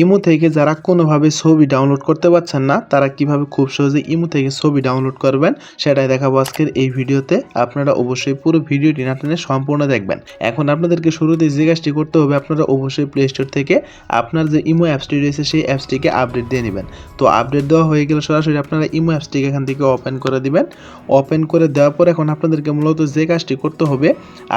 Imo থেকে যারা কোনোভাবে ছবি ডাউনলোড করতে পারছেন না, তারা কীভাবে খুব সহজে ইমো থেকে ছবি ডাউনলোড করবেন সেটাই দেখাবো আজকের এই ভিডিওতে। আপনারা অবশ্যই পুরো ভিডিওটি না টেনে সম্পূর্ণ দেখবেন। এখন আপনাদেরকে শুরুতে যে কাজটি করতে হবে, আপনারা অবশ্যই প্লে স্টোর থেকে আপনার যে ইমো অ্যাপসটি রয়েছে, সেই অ্যাপসটিকে আপডেট দিয়ে নেবেন। তো আপডেট দেওয়া হয়ে গেলে সরাসরি আপনারা ইমো অ্যাপসটিকে এখান থেকে ওপেন করে দিবেন। ওপেন করে দেওয়ার পর এখন আপনাদেরকে মূলত যে কাজটি করতে হবে,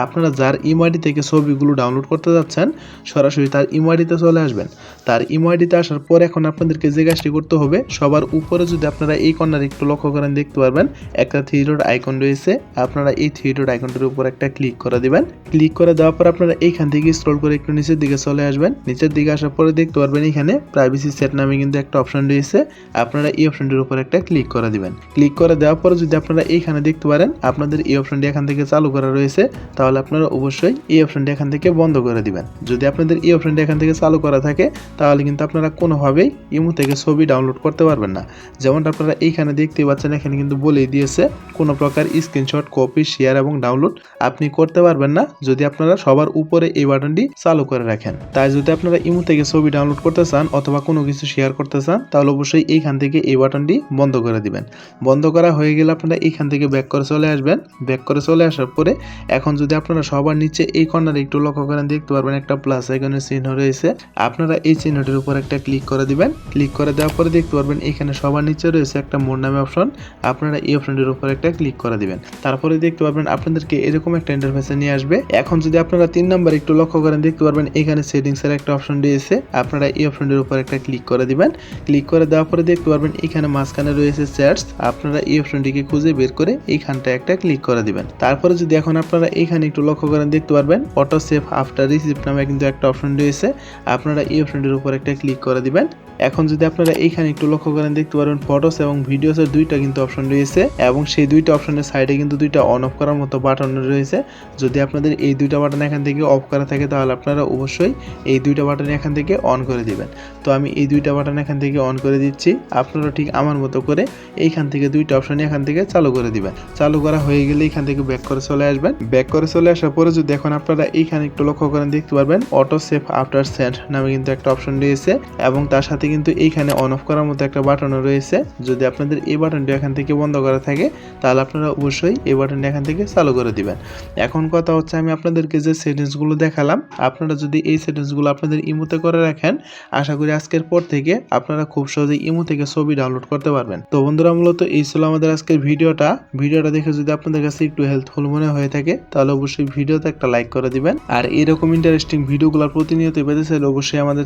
আপনারা যার ইমো আইডি থেকে ছবিগুলো ডাউনলোড করতে যাচ্ছেন, সরাসরি তার ইমো আইডিতে চলে আসবেন। তার ইমো আইডিতে আসার পর এখন আপনাদেরকে যে কাজটি করতে হবে, সবার উপরে যদি আপনারা এই কর্নারে একটু লক্ষ্য করেন, দেখতে পারবেন, একটা থ্রি আইকন রয়েছে। আপনারা এই থ্রি ডট আইকনটির উপর একটা ক্লিক করে দিবেন। ক্লিক করে দেওয়ার পর আপনারা এইখান থেকে স্ক্রল করে একটু নিচের দিকে চলে আসবেন। নিচের দিকে আসার পরে দেখতে পারবেন এখানে প্রাইভেসি সেট নামে কিন্তু একটা অপশন রয়েছে। আপনারা এই অপশনটির উপর একটা ক্লিক করে দিবেন। ক্লিক করে দেওয়ার পরে যদি আপনারা এইখানে দেখতে পারেন, আপনাদের এই অপশনটি এখান থেকে চালু করা রয়েছে, তাহলে আপনারা অবশ্যই এই অপশনটি এখান থেকে বন্ধ করে দিবেন। যদি আপনাদের এই অপশনটি এখান থেকে চালু করা থাকে তাহলে কিন্তু আপনারা কোনোভাবেই ইমো থেকে ছবি ডাউনলোড করতে পারবেন না। যেমনটা আপনারা এইখানে দেখতে পাচ্ছেন, এখানে কিন্তু বলেই দিয়েছে, কোনো প্রকার স্ক্রিনশট কপি শেয়ার এবং ডাউনলোড আপনি করতে পারবেন না যদি আপনারা সবার উপরে এই বাটনটি চালু করে রাখেন। তাই যদি আপনারা ইমো থেকে ছবি ডাউনলোড করতে চান অথবা কোনো কিছু শেয়ার করতে চান, তাহলে অবশ্যই এইখান থেকে এই বাটনটি বন্ধ করে দিবেন। বন্ধ করা হয়ে গেলে আপনারা এইখান থেকে ব্যাক করে চলে আসবেন। ব্যাক করে চলে আসার পরে এখন যদি আপনারা সবার নিচে এই কর্নারে একটু লক্ষ্য করেন, দেখতে পারবেন একটা প্লাস আইকনের চিহ্ন রয়েছে। আপনারা এই চিহ্নটির উপর একটা ক্লিক করে দিবেন। ক্লিক করে দেওয়ার পরে দেখতে পারবেন এখানে সবার নিচে রয়েছে একটা মোর নামে অপশন আপনারা এই অপশনটির উপর একটা ক্লিক করে দিবেন। তারপরে দেখতে পারবেন আপনাদেরকে এরকম একটা ইন্টারফেসে নিয়ে আসবে। এখন যদি আপনারা তিন নাম্বার একটু লক্ষ্য করেন, দেখতে পারবেন এখানে সেটিংস এর একটা অপশন রয়েছে। আপনারা এই অপশনটির উপর একটা ক্লিক করে দিবেন। ক্লিক করে দেওয়ার পরে দেখতে পারবেন এখানে মাঝখানে রয়েছে চ্যাটস আপনারা এই অপশনটিকে খুঁজে বের করে এইখানটা একটা ক্লিক করে দিবেন। তারপরে যদি এখন আপনারা এখানে একটু লক্ষ্য করেন, দেখতে পারবেন অটো সেভ আফটার রিসিপ্ট নামে কিন্তু একটা অপশন রয়েছে। আপনারা এই অপশনটির উপর একটা ক্লিক করে দিবেন। এখন যদি আপনারা এইখানে একটু লক্ষ্য করেন, দেখতে পারবেন ফটোস এবং ভিডিওস এর দুইটা কিন্তু অপশন রয়েছে এবং সেই দুইটা অপশনের সাইডে কিন্তু দুইটা অন অফ করার মতো বাটন রয়েছে। যদি আপনাদের এই দুইটা বাটন এখান থেকে অফ করা থাকে, তাহলে আপনারা অবশ্যই এই দুইটা বাটন এখান থেকে অন করে দিবেন। তো আমি এই দুইটা বাটন এখান থেকে অন করে দিচ্ছি। আপনারা ঠিক আমার মতো করে এইখান থেকে দুইটা অপশন এখান থেকে চালু করে দিবেন। চালু করা হয়ে গেলে এখান থেকে ব্যাক করে চলে আসবেন। ব্যাক করে চলে আসার পরে যদি এখন আপনারা এইখানে একটু লক্ষ্য করেন, দেখতে পারবেন অটো সেভ আফটার সেন্ড নামে কিন্তু একটা অপশন রয়েছে এবং তার সাথে কিন্তু এইখানে অন অফ করার মতো একটা বাটনও রয়েছে। যদি আপনাদের এই বাটনটি এখান থেকে বন্ধ করা থাকে, তাহলে আপনারা অবশ্যই এই বাটনটি এখান থেকে চালু করে দিবেন। এখন কথা হচ্ছে আমি আপনাদেরকে যে সেটিংসগুলো দেখালাম, আপনারা যদি এই সেটিংসগুলো আপনাদের ইমোতে করে রাখেন, আশা করি আজকের পর থেকে আপনারা খুব সহজেই ইমো থেকে ছবি ডাউনলোড করতে পারবেন। তো বন্ধুরা, মূলত এই ছিল আমাদের আজকের ভিডিওটা। ভিডিওটা দেখে যদি আপনাদের কাছে একটু হেল্পফুল মনে হয়ে থাকে, তাহলে অবশ্যই ভিডিওতে একটা লাইক করে দিবেন। আর এরকম ইন্টারেস্টিং ভিডিওগুলো প্রতিনিয়ত পেতে চাইলে অবশ্যই আমাদের